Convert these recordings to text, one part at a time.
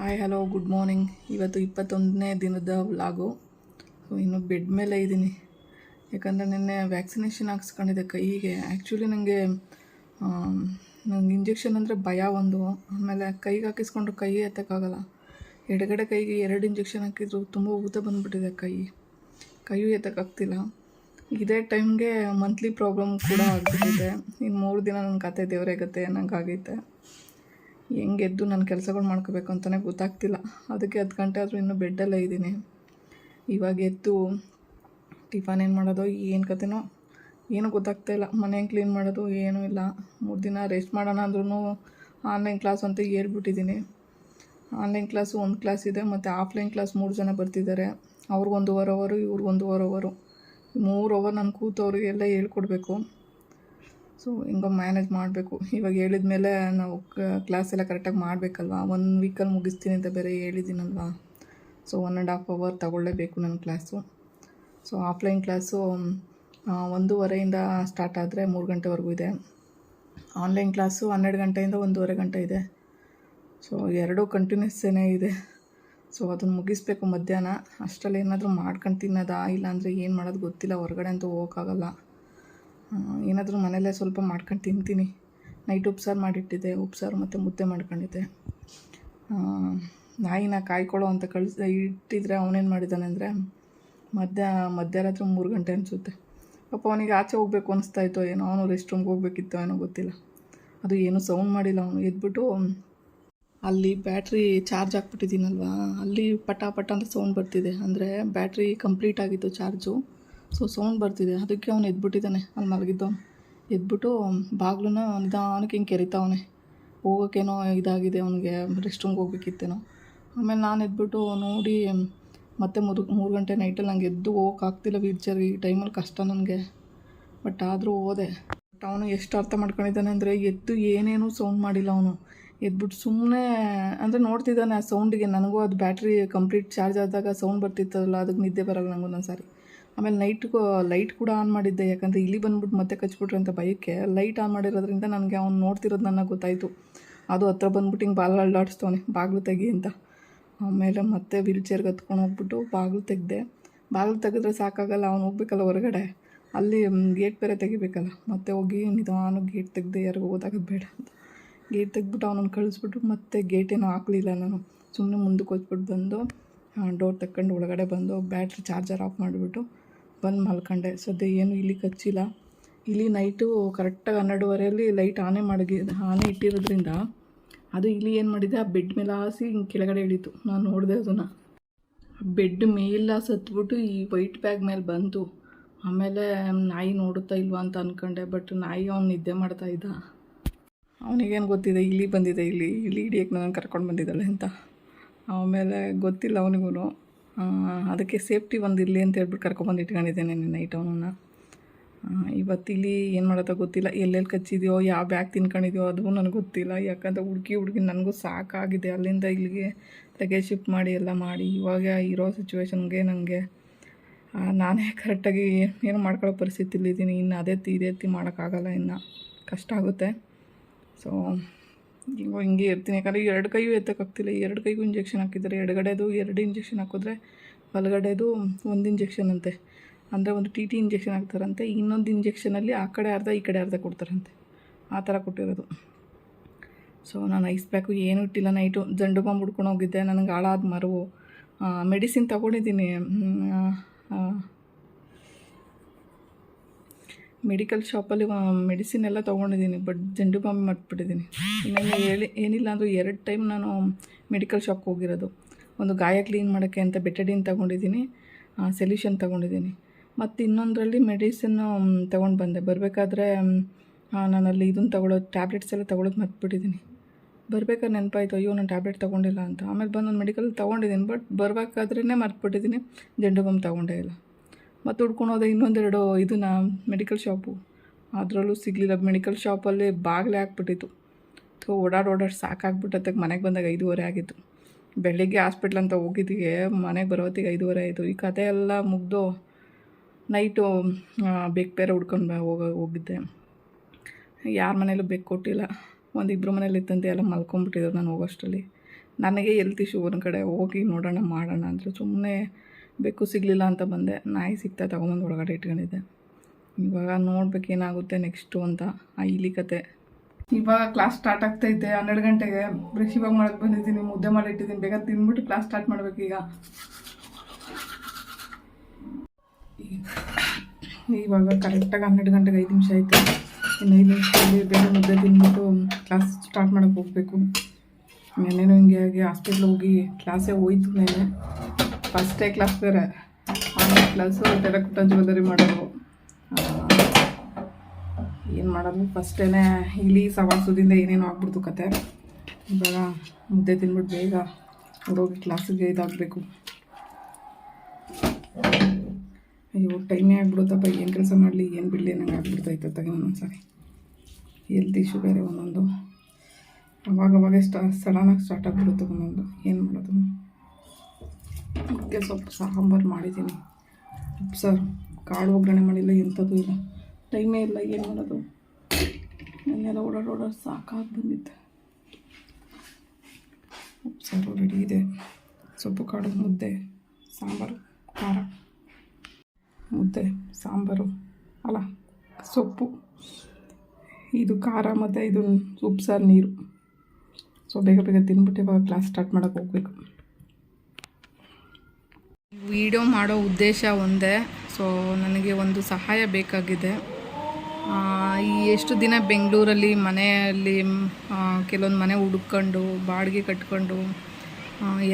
Hi hello good morning ಇವತ್ತು ಇಪ್ಪತ್ತೊಂದನೇ ದಿನದ ವ್ಲಾಗು. ಸೊ ಇನ್ನು ಬೆಡ್ ಮೇಲೆ ಇದ್ದೀನಿ. ಯಾಕಂದರೆ ನಿನ್ನೆ ವ್ಯಾಕ್ಸಿನೇಷನ್ ಹಾಕ್ಸ್ಕೊಂಡಿದ್ದೆ ಕೈಗೆ. ಆ್ಯಕ್ಚುಲಿ ನನಗೆ ನಂಗೆ ಇಂಜೆಕ್ಷನ್ ಅಂದರೆ ಭಯ ಒಂದು. ಆಮೇಲೆ ಕೈಗೆ ಹಾಕಿಸ್ಕೊಂಡ್ರೆ ಕೈ ಎತ್ತಕ್ಕಾಗಲ್ಲ ಎಡಗಡೆ ಕೈಗೆ ಎರಡು ಇಂಜೆಕ್ಷನ್ ಹಾಕಿದ್ರು ತುಂಬ ಊತ ಬಂದುಬಿಟ್ಟಿದೆ ಕೈ. ಕೈಯೂ ಎತ್ತಕ್ಕಾಗ್ತಿಲ್ಲ ಇದೇ ಟೈಮ್ಗೆ ಮಂತ್ಲಿ ಪ್ರಾಬ್ಲಮ್ ಕೂಡ ಆಗ್ಬಿಟ್ಟಿದೆ. ಇನ್ನು ಮೂರು ದಿನ ನನ್ನ ಕತೆ ದೇವರೇ ಗತೆ ಅನ್ನಂಗೆ ಆಗೈತೆ ಹೆಂಗೆ ಎದ್ದು ನನ್ನ ಕೆಲಸಗಳು ಮಾಡ್ಕೋಬೇಕು ಅಂತಲೇ ಗೊತ್ತಾಗ್ತಿಲ್ಲ. ಅದಕ್ಕೆ ಹತ್ತು ಗಂಟೆ ಆದರೂ ಇನ್ನೂ ಬೆಡ್ಡಲ್ಲೇ ಇದ್ದೀನಿ. ಇವಾಗ ಎದ್ದು ಟಿಫನ್ ಏನು ಮಾಡೋದು, ಏನು ಕತೆನೋ ಏನೂ ಗೊತ್ತಾಗ್ತಾ ಇಲ್ಲ. ಮನೆ ಕ್ಲೀನ್ ಮಾಡೋದು ಏನೂ ಇಲ್ಲ. ಮೂರು ದಿನ ರೆಸ್ಟ್ ಮಾಡೋಣ ಅಂದ್ರೂ ಆನ್ಲೈನ್ ಕ್ಲಾಸ್ ಅಂತ ಹೇಳ್ಬಿಟ್ಟಿದ್ದೀನಿ. ಆನ್ಲೈನ್ ಕ್ಲಾಸು ಒಂದು ಕ್ಲಾಸ್ ಇದೆ, ಮತ್ತು ಆಫ್ಲೈನ್ ಕ್ಲಾಸ್ ಮೂರು ಜನ ಬರ್ತಿದ್ದಾರೆ. ಅವ್ರಿಗೊಂದು ಅವರು ಇವ್ರಿಗೆ ಒಂದೂವರೆ ಅವರು ಮೂರು ಓವರ್ ನಾನು ಕೂತವ್ರಿಗೆಲ್ಲ ಹೇಳ್ಕೊಡ್ಬೇಕು. ಸೊ ಹೆಂಗೋ ಮ್ಯಾನೇಜ್ ಮಾಡಬೇಕು. ಇವಾಗ ಹೇಳಿದ ಮೇಲೆ ನಾವು ಕ್ಲಾಸ್ ಎಲ್ಲ ಕರೆಕ್ಟಾಗಿ ಮಾಡಬೇಕಲ್ವಾ? ಒನ್ ವೀಕಲ್ಲಿ ಮುಗಿಸ್ತೀನಿ ಅಂತ ಬೇರೆ ಹೇಳಿದ್ದೀನಲ್ವಾ? So one and half hour ತಗೊಳ್ಳೇಬೇಕು ನನ್ನ ಕ್ಲಾಸು ಸೊ ಆಫ್ಲೈನ್ ಕ್ಲಾಸು ಒಂದೂವರೆಯಿಂದ ಸ್ಟಾರ್ಟ್ ಆದರೆ ಮೂರು ಗಂಟೆವರೆಗೂ ಇದೆ. ಆನ್ಲೈನ್ ಕ್ಲಾಸು ಹನ್ನೆರಡು ಗಂಟೆಯಿಂದ ಒಂದೂವರೆ ಗಂಟೆ ಇದೆ. ಸೊ ಎರಡೂ ಕಂಟಿನ್ಯೂಸ್ಸೇ ಇದೆ. ಸೊ ಅದನ್ನು ಮುಗಿಸ್ಬೇಕು ಮಧ್ಯಾಹ್ನ. ಅಷ್ಟರಲ್ಲಿ ಏನಾದರೂ ಮಾಡ್ಕೊಂಡು ತಿನ್ನೋದಾ? ಇಲ್ಲಾಂದರೆ ಏನು ಮಾಡೋದು ಗೊತ್ತಿಲ್ಲ. ಹೊರಗಡೆ ಅಂತೂ ಹೋಗೋಕ್ಕಾಗಲ್ಲ. ಏನಾದರೂ ಮನೆಯಲ್ಲೇ ಸ್ವಲ್ಪ ಮಾಡ್ಕೊಂಡು ತಿಂತೀನಿ. ನೈಟ್ ಉಪ್ಸಾರು ಮಾಡಿಟ್ಟಿದ್ದೆ. ಉಪ್ಸಾರು ಮತ್ತು ಮುದ್ದೆ ಮಾಡ್ಕೊಂಡಿದ್ದೆ. ನಾಯಿನ ಕಾಯ್ಕೊಳ್ಳೋ ಅಂತ ಕಳಿಸ್, ಇಟ್ಟಿದ್ರೆ ಅವನೇನು ಮಾಡಿದ್ದಾನೆ ಅಂದರೆ, ಮಧ್ಯ ಮಧ್ಯರಾತ್ರಿ ಮೂರು ಗಂಟೆ ಅನಿಸುತ್ತೆ. ಪಾಪ ಅವನಿಗೆ ಆಚೆ ಹೋಗ್ಬೇಕು ಅನಿಸ್ತಾ ಇತ್ತು ಏನೋ, ಅವನು ರೆಸ್ಟ್ ರೂಮ್ಗೆ ಹೋಗ್ಬೇಕಿತ್ತು ಏನೋ ಗೊತ್ತಿಲ್ಲ. ಅದು ಏನೂ ಸೌಂಡ್ ಮಾಡಿಲ್ಲ ಅವನು. ಎದ್ಬಿಟ್ಟು ಅಲ್ಲಿ ಬ್ಯಾಟ್ರಿ ಚಾರ್ಜ್ ಹಾಕ್ಬಿಟ್ಟಿದ್ದೀನಲ್ವಾ? ಅಲ್ಲಿ ಪಟ ಪಟ ಅಂತ ಸೌಂಡ್ ಬರ್ತಿದೆ. ಅಂದರೆ ಬ್ಯಾಟ್ರಿ ಕಂಪ್ಲೀಟ್ ಆಗಿತ್ತು ಚಾರ್ಜು ಸೊ ಸೌಂಡ್ ಬರ್ತಿದೆ. ಅದಕ್ಕೆ ಅವನು ಎದ್ಬಿಟ್ಟಿದ್ದಾನೆ. ಅಲ್ಲಿ ಮಲಗಿದ್ದವನು. ಎದ್ಬಿಟ್ಟು ಬಾಗ್ಲನ್ನ ನಿಧಾನಕ್ಕೆ ಹಿಂಗೆ ಕೆರಿತಾವನೆ ಹೋಗೋಕ್ಕೇನೋ ಇದಾಗಿದೆ ಅವನಿಗೆ ರೆಸ್ಟ್ ರೂಮ್ಗೆ ಹೋಗ್ಬೇಕಿತ್ತೇನೋ. ಆಮೇಲೆ ನಾನು ಎದ್ಬಿಟ್ಟು ನೋಡಿ ಮತ್ತೆ ಮೂರು ಮೂರು ಗಂಟೆ ನೈಟಲ್ಲಿ ನಂಗೆ ಎದ್ದು ಹೋಗೋಕ್ಕಾಗ್ತಿಲ್ಲ ವೀಚರ್ ಈ ಟೈಮಲ್ಲಿ ಕಷ್ಟ ನನಗೆ. ಬಟ್ ಆದರೂ ಹೋದೆ. ಬಟ್ ಅವನು ಎಷ್ಟು ಅರ್ಥ ಮಾಡ್ಕೊಂಡಿದ್ದಾನೆ ಅಂದರೆ ಎದ್ದು ಏನೇನೂ ಸೌಂಡ್ ಮಾಡಿಲ್ಲ ಅವನು. ಎದ್ಬಿಟ್ಟು ಸುಮ್ಮನೆ ಅಂದರೆ ನೋಡ್ತಿದ್ದಾನೆ ಆ ಸೌಂಡಿಗೆ ನನಗೂ ಅದು ಬ್ಯಾಟ್ರಿ ಕಂಪ್ಲೀಟ್ ಚಾರ್ಜ್ ಆದಾಗ ಸೌಂಡ್ ಬರ್ತಿತ್ತಲ್ಲ, ಅದಕ್ಕೆ ನಿದ್ದೆ ಬರಲ್ಲ ನಂಗೆ ಒಂದೊಂದು ಸಾರಿ ಆಮೇಲೆ ನೈಟ್ಗೂ ಲೈಟ್ ಕೂಡ ಆನ್ ಮಾಡಿದ್ದೆ. ಯಾಕಂದರೆ ಇಲ್ಲಿ ಬಂದ್ಬಿಟ್ಟು ಮತ್ತೆ ಕಚ್ಬಿಟ್ರೆ ಅಂತ ಭಯಕ್ಕೆ. ಲೈಟ್ ಆನ್ ಮಾಡಿರೋದ್ರಿಂದ ನನಗೆ ಅವ್ನು ನೋಡ್ತಿರೋದು ನನಗೆ ಗೊತ್ತಾಯಿತು. ಅದು ಹತ್ರ ಬಂದ್ಬಿಟ್ಟು ಹಿಂಗೆ ಬಾಲ ಅಲ್ಲಾಡಿಸ್ತವನೆ, ಬಾಗಿಲು ತೆಗಿ ಅಂತ. ಆಮೇಲೆ ಮತ್ತೆ ವೀಲ್ ಚೇರ್ಗೆ ಹತ್ಕೊಂಡು ಹೋಗ್ಬಿಟ್ಟು ಬಾಗಿಲು ತೆಗೆದೆ. ಬಾಗಿಲು ತೆಗೆದ್ರೆ ಸಾಕಾಗಲ್ಲ, ಅವ್ನು ಹೋಗ್ಬೇಕಲ್ಲ ಹೊರಗಡೆ. ಅಲ್ಲಿ ಗೇಟ್ ಬೇರೆ ತೆಗಿಬೇಕಲ್ಲ. ಮತ್ತೆ ಹೋಗಿ ನಿಧಾನ ಗೇಟ್ ತೆಗೆದೆ, ಯಾರಿಗೂ ಓದಾಗೋದು ಬೇಡ ಅಂತ. ಗೇಟ್ ತೆಗ್ಬಿಟ್ಟು ಅವನನ್ನು ಕಳಿಸ್ಬಿಟ್ಟು ಮತ್ತೆ ಏನೂ ಹಾಕಲಿಲ್ಲ ನಾನು. ಸುಮ್ಮನೆ ಮುಂದಕ್ಕೆ ಹೋಗ್ಬಿಟ್ಟು ಬಂದು ಡೋರ್ ತಕ್ಕೊಂಡು ಒಳಗಡೆ ಬಂದು ಬ್ಯಾಟ್ರಿ ಚಾರ್ಜರ್ ಆಫ್ ಮಾಡಿಬಿಟ್ಟು ಬಂದು ಮಲ್ಕೊಂಡೆ. ಸದ್ಯ ಏನು ಇಲ್ಲಿ ಕಚ್ಚಿಲ್ಲ. ಇಲ್ಲಿ ನೈಟು ಕರೆಕ್ಟಾಗಿ ಹನ್ನೆರಡುವರೆಯಲ್ಲಿ ಲೈಟ್ ಆನೇ ಮಾಡಿ ಆನೆ ಇಟ್ಟಿರೋದ್ರಿಂದ ಅದು ಇಲ್ಲಿ ಏನು ಮಾಡಿದೆ? ಆ ಬೆಡ್ ಮೇಲೆ ಹಾಸಿ ಹಿಂಗೆ ಕೆಳಗಡೆ ಇಳಿತು. ನಾನು ನೋಡಿದೆ ಅದನ್ನು. ಬೆಡ್ ಮೇಲೆ ಸತ್ಬಿಟ್ಟು ಈ ವೈಟ್ ಬ್ಯಾಗ್ ಮೇಲೆ ಬಂತು. ಆಮೇಲೆ ನಾಯಿ ನೋಡುತ್ತಾ ಇಲ್ವಾ ಅಂತ ಅಂದ್ಕೊಂಡೆ ಬಟ್ ನಾಯಿ ಅವ್ನು ನಿದ್ದೆ ಮಾಡ್ತಾ ಇದ್ದ. ಅವನಿಗೇನು ಗೊತ್ತಿದೆ? ಇಲ್ಲಿ ಬಂದಿದೆ, ಇಲ್ಲಿ ಇಲ್ಲಿ ಹಿಡಿಯೋಕ್ಕೆ ನಾನು ಕರ್ಕೊಂಡು ಬಂದಿದ್ದಾಳೆ ಅಂತ. ಆಮೇಲೆ ಗೊತ್ತಿಲ್ಲ ಅವನಿಗೂ ಅದಕ್ಕೆ ಸೇಫ್ಟಿ ಒಂದು ಇರಲಿ ಅಂತ ಹೇಳ್ಬಿಟ್ಟು ಕರ್ಕೊಂಬಂದು ಇಟ್ಕೊಂಡಿದ್ದೇನೆ ನಿನ್ನೆ ನೈಟ್ ಅವನನ್ನು. ಇವತ್ತು ಇಲ್ಲಿ ಏನು ಮಾಡೋದೋ ಗೊತ್ತಿಲ್ಲ. ಎಲ್ಲೆಲ್ಲಿ ಕಚ್ಚಿದೆಯೋ, ಯಾವ ಬ್ಯಾಗ್ ತಿನ್ಕೊಂಡಿದ್ಯೋ ಅದು ನನಗೆ ಗೊತ್ತಿಲ್ಲ. ಯಾಕಂದರೆ ಹುಡುಗಿ ಹುಡುಗಿ ನನಗೂ ಸಾಕಾಗಿದೆ. ಅಲ್ಲಿಂದ ಇಲ್ಲಿಗೆ ಲಗೇಜ್ ಶಿಫ್ಟ್ ಮಾಡಿ ಎಲ್ಲ ಮಾಡಿ. ಇವಾಗ ಇರೋ ಸಿಚುವೇಶನ್ಗೆ ನನಗೆ ನಾನೇ ಕರೆಕ್ಟಾಗಿ ಏನು ಮಾಡ್ಕೊಳ್ಳೋ ಪರಿಸ್ಥಿತಿಲಿದ್ದೀನಿ ಇನ್ನು ಅದೇ ತಿ, ಇದೇ ತಿ ಮಾಡೋಕ್ಕಾಗಲ್ಲ ಇನ್ನು. ಕಷ್ಟ ಆಗುತ್ತೆ. ಸೊ ಹಿಂಗೋ ಹಿಂಗೆ ಇರ್ತೀನಿ. ಯಾಕಂದರೆ ಎರಡು ಕೈಯೂ ಎತ್ತಕ್ಕಾಗ್ತಿಲ್ಲ. ಎರಡು ಕೈಗೂ ಇಂಜೆಕ್ಷನ್ ಹಾಕಿದ್ದಾರೆ. ಎಡಗಡೆದು ಎರಡು ಇಂಜೆಕ್ಷನ್ ಹಾಕಿದ್ರೆ ಬಲಗಡೆದು ಒಂದು ಇಂಜೆಕ್ಷನ್ ಅಂತೆ. ಅಂದರೆ ಒಂದು ಟಿ ಟಿ ಇಂಜೆಕ್ಷನ್ ಹಾಕ್ತಾರಂತೆ. ಇನ್ನೊಂದು ಇಂಜೆಕ್ಷನಲ್ಲಿ ಆ ಕಡೆ ಅರ್ಧ, ಈ ಕಡೆ ಅರ್ಧ ಕೊಡ್ತಾರಂತೆ. ಆ ಥರ ಕೊಟ್ಟಿರೋದು. ಸೊ ನಾನು ಐಸ್ ಪ್ಯಾಕು ಏನೂ ಇಟ್ಟಿಲ್ಲ. ನೈಟು ಜಂಡು ಬಾಂಬ್ ಹುಡ್ಕೊಂಡು ಹೋಗಿದ್ದೆ. ನನಗೆ ಹಾಳಾದ ಮರವು. ಮೆಡಿಸಿನ್ ತೊಗೊಂಡಿದ್ದೀನಿ. ಮೆಡಿಕಲ್ ಶಾಪಲ್ಲಿ ಮೆಡಿಸಿನ್ ಎಲ್ಲ ತೊಗೊಂಡಿದ್ದೀನಿ, ಬಟ್ ಜಂಡು ಬಾಂಬ್ ಮಾಡಿಬಿಟ್ಟಿದ್ದೀನಿ ಇನ್ನೇನು ಹೇಳಿ ಏನಿಲ್ಲ ಅಂದರೂ ಎರಡು ಟೈಮ್ ನಾನು ಮೆಡಿಕಲ್ ಶಾಪ್ಗೆ ಹೋಗಿರೋದು. ಒಂದು ಗಾಯ ಕ್ಲೀನ್ ಮಾಡೋಕ್ಕೆ ಅಂತ ಬೆಟಡಿನ್ ತೊಗೊಂಡಿದ್ದೀನಿ ಸೊಲ್ಯೂಷನ್ ತೊಗೊಂಡಿದ್ದೀನಿ. ಮತ್ತು ಇನ್ನೊಂದರಲ್ಲಿ ಮೆಡಿಸಿನ್ನು ತೊಗೊಂಡು ಬಂದೆ. ಬರಬೇಕಾದ್ರೆ ನಾನಲ್ಲಿ ಇದನ್ನು ತೊಗೊಳೋದು ಟ್ಯಾಬ್ಲೆಟ್ಸ್ ಎಲ್ಲ ತೊಗೊಳೋದು ಮರ್ತ್ಬಿಟ್ಟಿದ್ದೀನಿ. ಬರ್ಬೇಕಾದ್ರೆ ನೆನಪಾಯ್ತು, ಅಯ್ಯೋ, ನಾನು ಟ್ಯಾಬ್ಲೆಟ್ ತೊಗೊಂಡಿಲ್ಲ ಅಂತ. ಆಮೇಲೆ ಬಂದು ಒಂದು ಮೆಡಿಕಲ್ ತೊಗೊಂಡಿದ್ದೀನಿ, ಬಟ್ ಬರಬೇಕಾದ್ರೇ ಮರ್ತುಬಿಟ್ಟಿದ್ದೀನಿ ಜಂಡು ಬಾಂಬ್ ತೊಗೊಂಡೇ ಇಲ್ಲ. ಮತ್ತು ಹುಡ್ಕೊಂಡು ಇನ್ನೊಂದೆರಡು ಇದನ್ನ ಮೆಡಿಕಲ್ ಶಾಪು ಅದರಲ್ಲೂ ಸಿಗಲಿಲ್ಲ. ಮೆಡಿಕಲ್ ಶಾಪಲ್ಲೇ ಬಾಗಿಲೇ ಹಾಕ್ಬಿಟ್ಟಿತ್ತು. ಸೊ ಓಡಾಡಿ ಓಡಾಡಿ ಸಾಕಾಗ್ಬಿಟ್ಟತ್ತಾಗ ಮನೆಗೆ ಬಂದಾಗ ಐದೂವರೆ ಆಗಿತ್ತು. ಬೆಳಿಗ್ಗೆ ಹಾಸ್ಪಿಟ್ಲ್ ಅಂತ ಹೋಗಿದ್ದೀಗೆ ಮನೆಗೆ ಬರೋತ್ತಿಗೆ ಐದುವರೆ ಆಯಿತು. ಈ ಕತೆ ಎಲ್ಲ ಮುಗ್ದು ನೈಟು ಬೇಕು ಬೇರೆ ಹುಡ್ಕೊಂಡು ಹೋಗ, ಹೋಗಿದ್ದೆ. ಯಾರ ಮನೇಲೂ ಬೇಕು ಕೊಟ್ಟಿಲ್ಲ. ಒಂದು ಇಬ್ಬರು ಮನೇಲಿ ಇತ್ತಂತೆ ಎಲ್ಲ ಮಲ್ಕೊಂಬಿಟ್ಟಿದ್ರು ನಾನು ಹೋಗೋಷ್ಟರಲ್ಲಿ. ನನಗೆ ಎಲ್ತ್ ಇಶ್ಯೂ ಒಂದು ಕಡೆ ಹೋಗಿ ನೋಡೋಣ ಮಾಡೋಣ ಅಂದರೆ. ಸುಮ್ಮನೆ ಬೇಕು ಸಿಗಲಿಲ್ಲ ಅಂತ ಬಂದೆ. ನಾಯಿ ಸಿಗ್ತಾ ತೊಗೊಂಬಂದು ಒಳಗಡೆ ಇಟ್ಕೊಂಡಿದ್ದೆ. ಇವಾಗ ನೋಡ್ಬೇಕೇನಾಗುತ್ತೆ ನೆಕ್ಸ್ಟು ಅಂತ ಆ ಇಲಿ ಕತೆ. ಇವಾಗ ಕ್ಲಾಸ್ ಸ್ಟಾರ್ಟ್ ಆಗ್ತೈತೆ ಹನ್ನೆರಡು ಗಂಟೆಗೆ ಬ್ರಷ್ ಇವಾಗ ಮಾಡೋಕ್ಕೆ ಬಂದಿದ್ದೀನಿ. ಮುದ್ದೆ ಮಾಡಿ ಇಟ್ಟಿದ್ದೀನಿ. ಬೇಗ ತಿಂದ್ಬಿಟ್ಟು ಕ್ಲಾಸ್ ಸ್ಟಾರ್ಟ್ ಮಾಡಬೇಕೀಗ ಇವಾಗ ಕರೆಕ್ಟಾಗಿ ಹನ್ನೆರಡು ಗಂಟೆಗೆ ಐದು ನಿಮಿಷ ಆಯಿತು. ಇನ್ನು ಐದು ನಿಮಿಷದಲ್ಲಿ ಬೇಗ ಮುದ್ದೆ ತಿಂದ್ಬಿಟ್ಟು ಕ್ಲಾಸ್ ಸ್ಟಾರ್ಟ್ ಮಾಡೋಕ್ಕೆ ಹೋಗಬೇಕು. ನೆನ್ನೆನೂ ಹಿಂಗೆ ಆಗಿ ಹಾಸ್ಪಿಟ್ಲ್ ಹೋಗಿ ಕ್ಲಾಸೇ ಹೋಯ್ತು ನೆನ್ನೆ ಫಸ್ಟ್ ಕ್ಲಾಸ್ ಬೇರೆ ಆನ್ಲೈನ್ ಕ್ಲಾಸು ಟೆರಕುಟ ಜ್ಯುವೆಲ್ಲರಿ ಮಾಡೋದು. ಏನು ಮಾಡೋದು? ಫಸ್ಟೇ ಇಲ್ಲಿ ಸವಾಸದಿಂದ ಏನೇನೋ ಆಗ್ಬಿಡ್ತು ಕತೆ. ಇವಾಗ ಮುದ್ದೆ ತಿಂದ್ಬಿಟ್ಟು ಬೇಗ ಹೋಗಿ ಕ್ಲಾಸಿಗೆ ಇದಾಗಬೇಕು. ಅಯ್ಯೋ ಟೈಮೇ ಆಗ್ಬಿಡುತ್ತಪ್ಪ. ಏನು ಕೆಲಸ ಮಾಡಲಿ, ಏನು ಬಿಡಲಿ ನಂಗೆ ಆಗ್ಬಿಡ್ತೈತೆ ತಗ ಒಂದೊಂದ್ಸರಿ ಎಲ್ತ್ ಇಶ್ಯೂ ಬೇರೆ ಒಂದೊಂದು. ಅವಾಗ ಅವಾಗ ಸ್ಟಾ ಸಡನ್ನಾಗಿ ಸ್ಟಾರ್ಟ್ ಆಗ್ಬಿಡುತ್ತೆ ಒಂದೊಂದು. ಏನು ಮಾಡೋದು? ಅದಕ್ಕೆ ಸ್ವಲ್ಪ ಸಾಂಬಾರು ಮಾಡಿದ್ದೀನಿ. ಉಪ್ಸಾರು ಕಾಳು ಒಗ್ಗರಣೆ ಮಾಡಿಲ್ಲ ಎಂಥದ್ದು ಇಲ್ಲ. ಟೈಮೇ ಇಲ್ಲ, ಏನು ಮಾಡೋದು? ನನ್ನೆಲ್ಲ ಓಡಾಡಿ ಸಾಕಾಗಿ ಬಂದಿತ್ತು. ಉಪ್ಸಾರು ರೆಡಿ ಇದೆ. ಸೊಪ್ಪು, ಕಾಳು, ಮುದ್ದೆ, ಸಾಂಬಾರು, ಖಾರ. ಮುದ್ದೆ, ಸಾಂಬಾರು, ಅಲ್ಲ, ಸೊಪ್ಪು. ಇದು ಖಾರ ಮತ್ತು ಇದು ಉಪ್ಸಾರು ನೀರು. ಸೊ, ಬೇಗ ಬೇಗ ತಿಂದ್ಬಿಟ್ಟು ಇವಾಗ ಕ್ಲಾಸ್ ಸ್ಟಾರ್ಟ್ ಮಾಡೋಕ್ಕೆ ಹೋಗಬೇಕು. ವಿಡಿಯೋ ಮಾಡೋ ಉದ್ದೇಶ ಒಂದೇ. ಸೊ ನನಗೆ ಒಂದು ಸಹಾಯ ಬೇಕಾಗಿದೆ. ಈ ಎಷ್ಟು ದಿನ ಬೆಂಗಳೂರಲ್ಲಿ ಮನೆಯಲ್ಲಿ ಕೆಲವೊಂದು ಮನೆ ಹುಡ್ಕೊಂಡು, ಬಾಡಿಗೆ ಕಟ್ಕೊಂಡು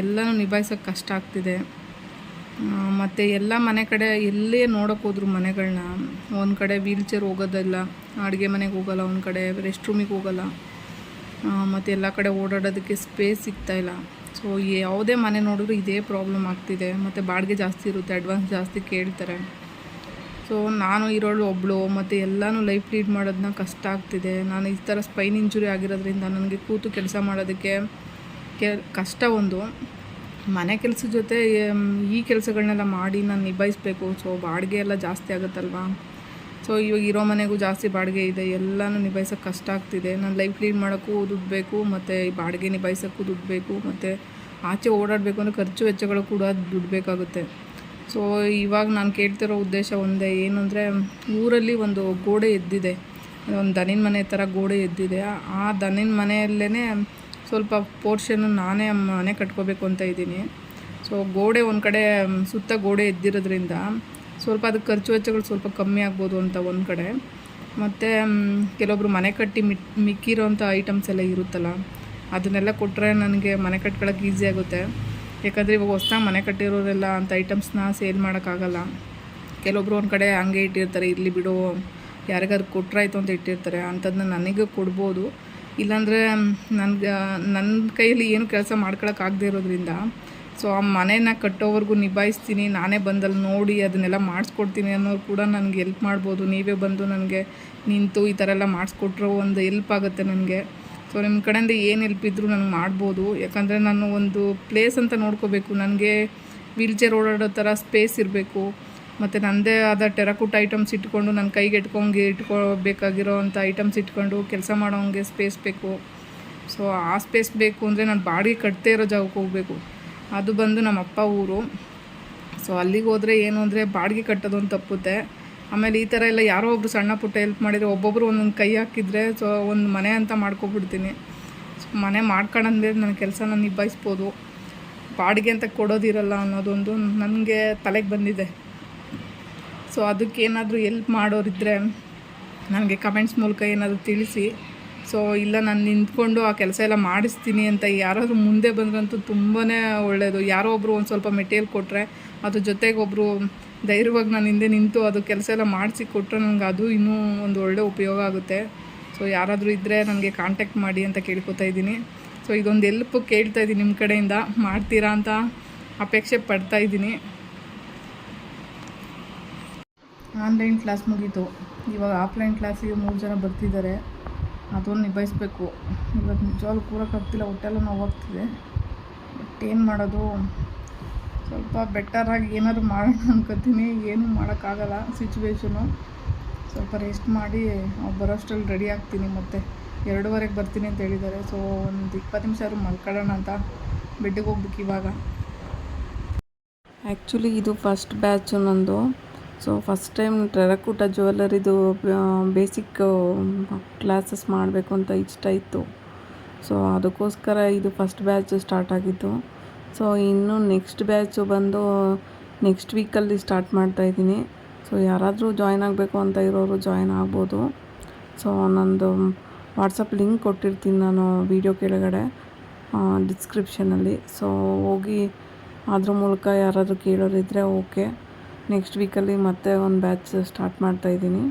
ಎಲ್ಲನೂ ನಿಭಾಯಿಸೋಕ್ಕೆ ಕಷ್ಟ ಆಗ್ತಿದೆ. ಮತ್ತು ಎಲ್ಲ ಮನೆ ಕಡೆ ಎಲ್ಲೇ ನೋಡೋಕೆ ಹೋದ್ರು ಮನೆಗಳನ್ನ ಒಂದು ಕಡೆ ವೀಲ್ ಚೇರ್ ಹೋಗೋದಿಲ್ಲ, ಅಡುಗೆ ಮನೆಗೆ ಹೋಗೋಲ್ಲ, ಒಂದು ಕಡೆ ರೆಸ್ಟ್ ರೂಮಿಗೆ ಹೋಗೋಲ್ಲ ಮತ್ತು ಎಲ್ಲ ಕಡೆ ಓಡಾಡೋದಕ್ಕೆ ಸ್ಪೇಸ್ ಸಿಗ್ತಾಯಿಲ್ಲ ಸೊ ಯಾವುದೇ ಮನೆ ನೋಡಿದ್ರು ಇದೇ ಪ್ರಾಬ್ಲಮ್ ಆಗ್ತಿದೆ. ಮತ್ತು ಬಾಡಿಗೆ ಜಾಸ್ತಿ ಇರುತ್ತೆ ಅಡ್ವಾನ್ಸ್ ಜಾಸ್ತಿ ಕೇಳ್ತಾರೆ. ಸೊ ನಾನು ಇರೋಳು ಒಬ್ಬಳು ಮತ್ತು ಎಲ್ಲನೂ ಲೈಫ್ ಲೀಡ್ ಮಾಡೋದನ್ನ ಕಷ್ಟ ಆಗ್ತಿದೆ. ನಾನು ಈ ಥರ ಸ್ಪೈನ್ ಇಂಜುರಿ ಆಗಿರೋದ್ರಿಂದ ನನಗೆ ಕೂತು ಕೆಲಸ ಮಾಡೋದಕ್ಕೆ ಕೆ, ಕಷ್ಟ ಒಂದು. ಮನೆ ಕೆಲಸದ ಜೊತೆ, ಈ ಕೆಲಸಗಳನ್ನೆಲ್ಲ ಮಾಡಿ ನಾನು ನಿಭಾಯಿಸ್ಬೇಕು. ಸೊ ಬಾಡಿಗೆ ಎಲ್ಲ ಜಾಸ್ತಿ ಆಗುತ್ತಲ್ವಾ? ಸೊ ಇವಾಗ ಇರೋ ಮನೆಗೂ ಜಾಸ್ತಿ ಬಾಡಿಗೆ ಇದೆ. ಎಲ್ಲನೂ ನಿಭಾಯಿಸೋಕೆ ಕಷ್ಟ ಆಗ್ತಿದೆ. ನಾನು ಲೈಫ್ ಕ್ಲೀನ್ ಮಾಡೋಕ್ಕೂ ದುಡ್ಡು ಬೇಕು, ಮತ್ತು ಬಾಡಿಗೆ ನಿಭಾಯಿಸೋಕ್ಕೂ ದುಡ್ಡು ಬೇಕು, ಮತ್ತು ಆಚೆ ಓಡಾಡಬೇಕು ಅಂದರೆ ಖರ್ಚು ವೆಚ್ಚಗಳು ಕೂಡ ದುಡ್ಡು ಬೇಕಾಗುತ್ತೆ. ಸೊ ಇವಾಗ ನಾನು ಕೇಳ್ತಿರೋ ಉದ್ದೇಶ ಒಂದೇ ಏನು ಅಂದರೆ ಊರಲ್ಲಿ ಒಂದು ಗೋಡೆ ಎದ್ದಿದೆ. ಒಂದು ದನಿನ ಮನೆ ಥರ ಗೋಡೆ ಎದ್ದಿದೆ. ಆ ದನಿನ ಮನೆಯಲ್ಲೇ ಸ್ವಲ್ಪ ಪೋರ್ಷನ್ನು ನಾನೇ ಮನೆ ಕಟ್ಕೋಬೇಕು ಅಂತ ಇದ್ದೀನಿ. ಸೊ ಗೋಡೆ ಒಂದು ಕಡೆ, ಸುತ್ತ ಗೋಡೆ ಎದ್ದಿರೋದ್ರಿಂದ ಸ್ವಲ್ಪ ಅದಕ್ಕೆ ಖರ್ಚು ವೆಚ್ಚಗಳು ಸ್ವಲ್ಪ ಕಮ್ಮಿ ಆಗ್ಬೋದು ಅಂತ ಒಂದು ಕಡೆ. ಮತ್ತು ಕೆಲವೊಬ್ರು ಮನೆ ಕಟ್ಟಿ ಮಿಟ್ ಮಿಕ್ಕಿರೋಂಥ ಐಟಮ್ಸ್ ಎಲ್ಲ ಇರುತ್ತಲ್ಲ, ಅದನ್ನೆಲ್ಲ ಕೊಟ್ಟರೆ ನನಗೆ ಮನೆ ಕಟ್ಕೊಳಕ್ಕೆ ಈಸಿ ಆಗುತ್ತೆ. ಯಾಕಂದರೆ ಇವಾಗ ಹೊಸ್ದಾಗಿ ಮನೆ ಕಟ್ಟಿರೋರೆಲ್ಲ ಅಂಥ ಐಟಮ್ಸ್ನ ಸೇಲ್ ಮಾಡೋಕ್ಕಾಗಲ್ಲ ಕೆಲವೊಬ್ರು ಒಂದು ಕಡೆ ಹಂಗೆ ಇಟ್ಟಿರ್ತಾರೆ ಇಲ್ಲಿ ಬಿಡು, ಯಾರಿಗಾದ್ರು ಕೊಟ್ಟರಾಯ್ತು ಅಂತ ಇಟ್ಟಿರ್ತಾರೆ ಅಂಥದ್ದನ್ನ ನನಗೆ ಕೊಡ್ಬೋದು. ಇಲ್ಲಾಂದರೆ ನನಗೆ ನನ್ನ ಕೈಯಲ್ಲಿ ಏನು ಕೆಲಸ ಮಾಡ್ಕೊಳಕ್ಕಾಗದೇ ಇರೋದ್ರಿಂದ ಸೊ ಆ ಮನೇನ ಕಟ್ಟೋವರೆಗೂ ನಿಭಾಯಿಸ್ತೀನಿ, ನಾನೇ ಬಂದಲ್ಲಿ ನೋಡಿ ಅದನ್ನೆಲ್ಲ ಮಾಡಿಸ್ಕೊಡ್ತೀನಿ ಅನ್ನೋರು ಕೂಡ ನನಗೆ ಎಲ್ಪ್ ಮಾಡ್ಬೋದು. ನೀವೇ ಬಂದು ನನಗೆ ನಿಂತು ಈ ಥರ ಎಲ್ಲ ಮಾಡಿಸ್ಕೊಟ್ರು ಒಂದು ಎಲ್ಪ್ ಆಗುತ್ತೆ ನನಗೆ. ಸೊ ನಿಮ್ಮ ಕಡೆಯಿಂದ ಏನು ಎಲ್ಪ್ ಇದ್ದರೂ ನನಗೆ ಮಾಡ್ಬೋದು. ಯಾಕಂದರೆ ನಾನು ಒಂದು ಪ್ಲೇಸ್ ಅಂತ ನೋಡ್ಕೋಬೇಕು. ನನಗೆ ವೀಲ್ ಚೇರ್ ಓಡಾಡೋ ಥರ ಸ್ಪೇಸ್ ಇರಬೇಕು. ಮತ್ತು ನನ್ನದೇ ಆದ ಟೆರಕುಟ್ ಐಟಮ್ಸ್ ಇಟ್ಕೊಂಡು ನನ್ನ ಕೈಗೆ ಇಟ್ಕೊಂಗೆ ಇಟ್ಕೋಬೇಕಾಗಿರೋ ಅಂಥ ಐಟಮ್ಸ್ ಇಟ್ಕೊಂಡು ಕೆಲಸ ಮಾಡೋಂಗೆ ಸ್ಪೇಸ್ ಬೇಕು. ಸೊ ಆ ಸ್ಪೇಸ್ ಬೇಕು ಅಂದರೆ ನಾನು ಬಾಡಿಗೆ ಕಟ್ಟದೇ ಇರೋ ಜಾಗಕ್ಕೆ ಹೋಗಬೇಕು. ಅದು ಬಂದು ನಮ್ಮ ಅಪ್ಪ ಊರು. ಸೊ ಅಲ್ಲಿಗೆ ಹೋದರೆ ಏನು ಅಂದರೆ ಬಾಡಿಗೆ ಕಟ್ಟೋದು ಅಂತ ತಪ್ಪುತ್ತೆ. ಆಮೇಲೆ ಈ ಥರ ಎಲ್ಲ ಯಾರೋ ಒಬ್ಬರು ಸಣ್ಣ ಪುಟ್ಟ ಹೆಲ್ಪ್ ಮಾಡಿದರೆ ಒಬ್ಬೊಬ್ಬರು ಒಂದೊಂದು ಕೈ ಹಾಕಿದರೆ ಸೊ ಒಂದು ಮನೆ ಅಂತ ಮಾಡ್ಕೊಬಿಡ್ತೀನಿ. ಸೊ ಮನೆ ಮಾಡ್ಕೊಂಡಂದ್ರೆ ನನ್ನ ನಾನು ನಿಭಾಯಿಸ್ಬೋದು. ಬಾಡಿಗೆ ಅಂತ ಕೊಡೋದಿರಲ್ಲ ಅನ್ನೋದೊಂದು ನನಗೆ ತಲೆಗೆ ಬಂದಿದೆ. ಸೊ ಅದಕ್ಕೆ ಏನಾದರೂ ಎಲ್ಪ್ ಮಾಡೋರಿದ್ದರೆ ನನಗೆ ಕಮೆಂಟ್ಸ್ ಮೂಲಕ ಏನಾದರೂ ತಿಳಿಸಿ. ಸೊ ಇಲ್ಲ, ನಾನು ನಿಂತ್ಕೊಂಡು ಆ ಕೆಲಸ ಎಲ್ಲ ಮಾಡಿಸ್ತೀನಿ ಅಂತ ಯಾರಾದರೂ ಮುಂದೆ ಬಂದ್ರಂತೂ ತುಂಬಾ ಒಳ್ಳೆಯದು ಯಾರೋ ಒಬ್ಬರು ಒಂದು ಸ್ವಲ್ಪ ಮೆಟೀರಿಯಲ್ ಕೊಟ್ಟರೆ ಅದ್ರ ಜೊತೆಗೆ ಒಬ್ಬರು ಧೈರ್ಯವಾಗಿ ನಾನು ಹಿಂದೆ ನಿಂತು ಅದು ಕೆಲಸ ಎಲ್ಲ ಮಾಡಿಸಿ ಕೊಟ್ಟರೆ ನನಗೆ ಅದು ಇನ್ನೂ ಒಂದು ಒಳ್ಳೆ ಉಪಯೋಗ ಆಗುತ್ತೆ. ಸೊ ಯಾರಾದರೂ ಇದ್ದರೆ ನನಗೆ ಕಾಂಟ್ಯಾಕ್ಟ್ ಮಾಡಿ ಅಂತ ಕೇಳ್ಕೊತಾ ಇದ್ದೀನಿ. ಸೊ ಇದೊಂದು ಎಲ್ಪ್ ಕೇಳ್ತಾ ಇದ್ದೀನಿ ನಿಮ್ಮ ಕಡೆಯಿಂದ. ಮಾಡ್ತೀರಾ ಅಂತ ಅಪೇಕ್ಷೆ ಪಡ್ತಾ ಇದ್ದೀನಿ. ಆನ್ಲೈನ್ ಕ್ಲಾಸ್ ಮುಗೀತು. ಇವಾಗ ಆಫ್ಲೈನ್ ಕ್ಲಾಸಿಗೆ ಮೂರು ಜನ ಬರ್ತಿದ್ದಾರೆ. ಅದನ್ನು ನಿಭಾಯಿಸ್ಬೇಕು. ಇವತ್ತು ನಿಜವಾಗ್ಲೂ ಕೂರೋಕ್ಕಾಗ್ತಿಲ್ಲ ಹೊಟ್ಟೆಲ್ಲ ನೋವಾಗ್ತಿದೆ. ಬಟ್ ಏನು ಮಾಡೋದು? ಸ್ವಲ್ಪ ಬೆಟರಾಗಿ ಏನಾದ್ರು ಮಾಡೋಣ ಅನ್ಕೋತೀನಿ. ಏನೂ ಮಾಡೋಕ್ಕಾಗಲ್ಲ ಸಿಚುವೇಶನು ಸ್ವಲ್ಪ ರೆಸ್ಟ್ ಮಾಡಿ ಬರೋಷ್ಟರಲ್ಲಿ ರೆಡಿ ಆಗ್ತೀನಿ ಮತ್ತೆ. ಎರಡೂವರೆಗೆ ಬರ್ತೀನಿ ಅಂತ ಹೇಳಿದ್ದಾರೆ. ಸೊ ಒಂದು ಇಪ್ಪತ್ತು ನಿಮಿಷ ಆದರೂ ಮಲ್ಕೊಳ್ಳೋಣ ಅಂತ ಬೆಡ್ಡಿಗೆ ಹೋಗ್ಬೇಕು ಇವಾಗ. ಆ್ಯಕ್ಚುಲಿ ಇದು ಫಸ್ಟ್ ಬ್ಯಾಚು ನಂದು ಸೊ ಫಸ್ಟ್ ಟೈಮ್ ಟೆರಕೂಟ ಜ್ಯುವೆಲ್ಲರಿದು ಬೇಸಿಕ್ ಕ್ಲಾಸಸ್ ಮಾಡಬೇಕು ಅಂತ ಇಷ್ಟ ಇತ್ತು. ಸೊ ಅದಕ್ಕೋಸ್ಕರ ಇದು ಫಸ್ಟ್ ಬ್ಯಾಚ್ ಸ್ಟಾರ್ಟ್ ಆಗಿತ್ತು. ಸೊ ಇನ್ನು ನೆಕ್ಸ್ಟ್ ಬ್ಯಾಚು ಬಂದು ನೆಕ್ಸ್ಟ್ ವೀಕಲ್ಲಿ ಸ್ಟಾರ್ಟ್ ಮಾಡ್ತಾ ಇದ್ದೀನಿ. ಸೊ ಯಾರಾದರೂ ಜಾಯ್ನ್ ಆಗಬೇಕು ಅಂತ ಇರೋರು ಜಾಯ್ನ್ ಆಗ್ಬೋದು. ಸೊ ನಂದು ವಾಟ್ಸಪ್ ಲಿಂಕ್ ಕೊಟ್ಟಿರ್ತೀನಿ ನಾನು ವಿಡಿಯೋ ಕೆಳಗಡೆ ಡಿಸ್ಕ್ರಿಪ್ಷನಲ್ಲಿ ಸೊ ಹೋಗಿ ಅದ್ರ ಮೂಲಕ ಯಾರಾದರೂ ಕೇಳೋರಿದ್ದರೆ ಓಕೆ ನೆಕ್ಸ್ಟ್ ವೀಕಲ್ಲಿ ಮತ್ತೆ ಒಂದು ಬ್ಯಾಚ್ ಸ್ಟಾರ್ಟ್ ಮಾಡ್ತಾಯಿದ್ದೀನಿ